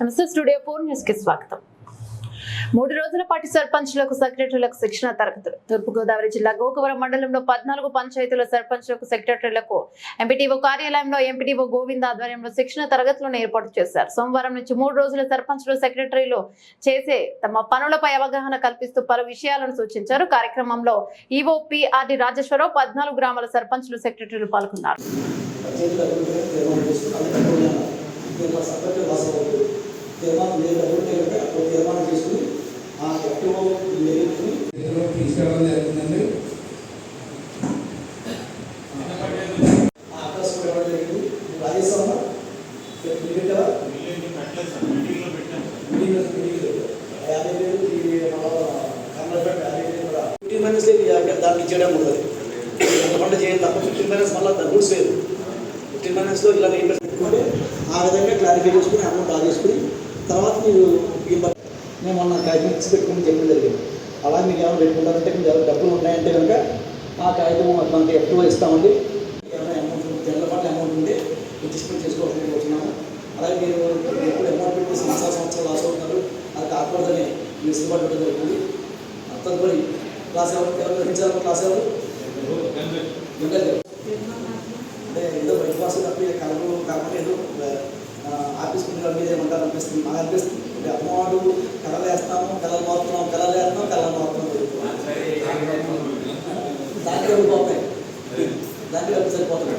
నమస్తే studio four న్యూస్కి స్వాగతం. మూడు రోజుల పాటు సర్పంచ్లకు సెక్రటరీలకు శిక్షణ తరగతులు. తూర్పుగోదావరి జిల్లా గోకవరం మండలంలో పద్నాలుగు పంచాయతీల సర్పంచ్లకు సెక్రటరీలకు ఎంపీటీఓ కార్యాలయంలో ఎంపీటీఓ గోవింద్ ఆధ్వర్యంలో శిక్షణ తరగతులను ఏర్పాటు చేశారు. సోమవారం నుంచి మూడు రోజుల సర్పంచ్లు సెక్రటరీలు చేసే తమ పనులపై అవగాహన కల్పిస్తూ పలు విషయాలను సూచించారు. కార్యక్రమంలో ఈవో పిఆర్డి రాజేశ్వరరావు పద్నాలుగు గ్రామాల సర్పంచ్లు సెక్రటరీలు పాల్గొన్నారు. తీర్మానం లేదు అడుగుతే కనుక ఒక తీర్మానం చేసుకుని ఆ మెరుగుకుని ఇందులో తీసుకెళ్ళడం జరుగుతుందండి దానికి ఇచ్చేయడం ఉంటుంది అంతకంటే చేయాలి తప్ప ఫిఫ్టీన్ మైనస్ మళ్ళీ రూల్స్ లేదు ఫిఫ్టీన్ మైనస్లో ఇలా ఆ విధంగా క్లారిఫై చేసుకుని అమౌంట్ డ్రా చేసుకుని తర్వాత మీరు నేను మొన్న కాగితం ఇచ్చి పెట్టుకుని చెప్పడం జరిగింది. అలా మీకు ఏమైనా పెట్టుకుంటారంటే మీకు ఎవరు డబ్బులు ఉన్నాయంటే కనుక ఆ కాగితం మనకి ఎక్కువ ఇస్తామండి. ఏమైనా అమౌంట్ జనరల్ ఫండ్ అమౌంట్ ఉంటే అడ్జస్ట్మెంట్ చేసుకోవాలని కోరుతున్నాము అలాగే మీరు ఎప్పుడు అమౌంట్ పెట్టి సంవత్సరాలు సంవత్సరాలు లాస్ అవుతున్నారు. అది కాకూడదని మీరు సిద్ధపడి పెట్టడం జరుగుతుంది తదుపరి క్లాస్ ఎవరు ఎవరు గ్రహించాలి క్లాస్ ఎవరు. అంటే ఏదో బయట క్లాస్ తప్ప అనిపిస్తుంది మాకు అనిపిస్తుంది. అంటే అమ్మవాడు కళలు వేస్తాము కళలు మారుతున్నాం కళలు వేస్తాం కళలు మారుతున్నాం దాంట్లో వెళ్ళిపోతాయి దాంట్లో వెళ్ళి సరిపోతుంది.